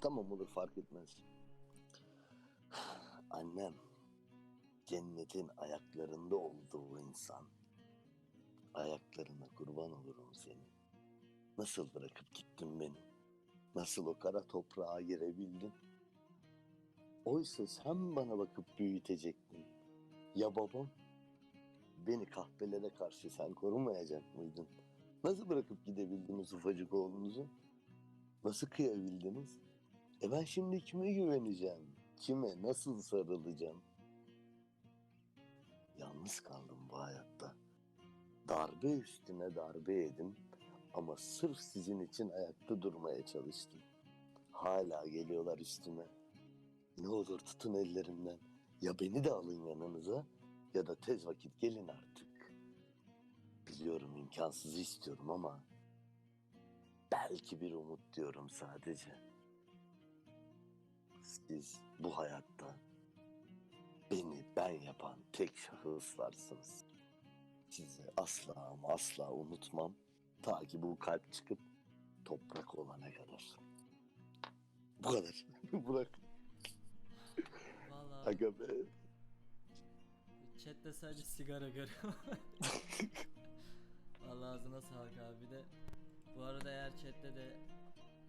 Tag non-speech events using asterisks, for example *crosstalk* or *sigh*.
Tamam olur fark etmez. *sighs* Annem cennetin ayaklarında olduğu insan. Ayaklarına kurban olurum seni. Nasıl bırakıp gittin beni? Nasıl o kara toprağa girebildin? Oysa sen bana bakıp büyütecektin. Ya babam? Beni kahvelere karşı sen korumayacak mıydın? Nasıl bırakıp gidebildiniz ufacık oğlunuzu? Nasıl kıyabildiniz? E ben şimdi kime güveneceğim? Kime, nasıl sarılacağım? Yalnız kaldım bu hayatta. Darbe üstüne darbe yedim ama sırf sizin için ayakta durmaya çalıştım. Hala geliyorlar üstüme. Ne olur tutun ellerimden. Ya beni de alın yanınıza ya da tez vakit gelin artık. Biliyorum imkansızı istiyorum ama belki bir umut diyorum sadece. Siz bu hayatta beni ben yapan tek şahıslarsınız. Sizi asla ama asla unutmam. Ta ki bu kalp çıkıp toprak olana kadar. Bu kadar. *laughs* Bırak. Vallahi Aga be. chatte sadece sigara görüyorum. *laughs* Vallahi ağzına sağlık abi. Bir de bu arada eğer chatte de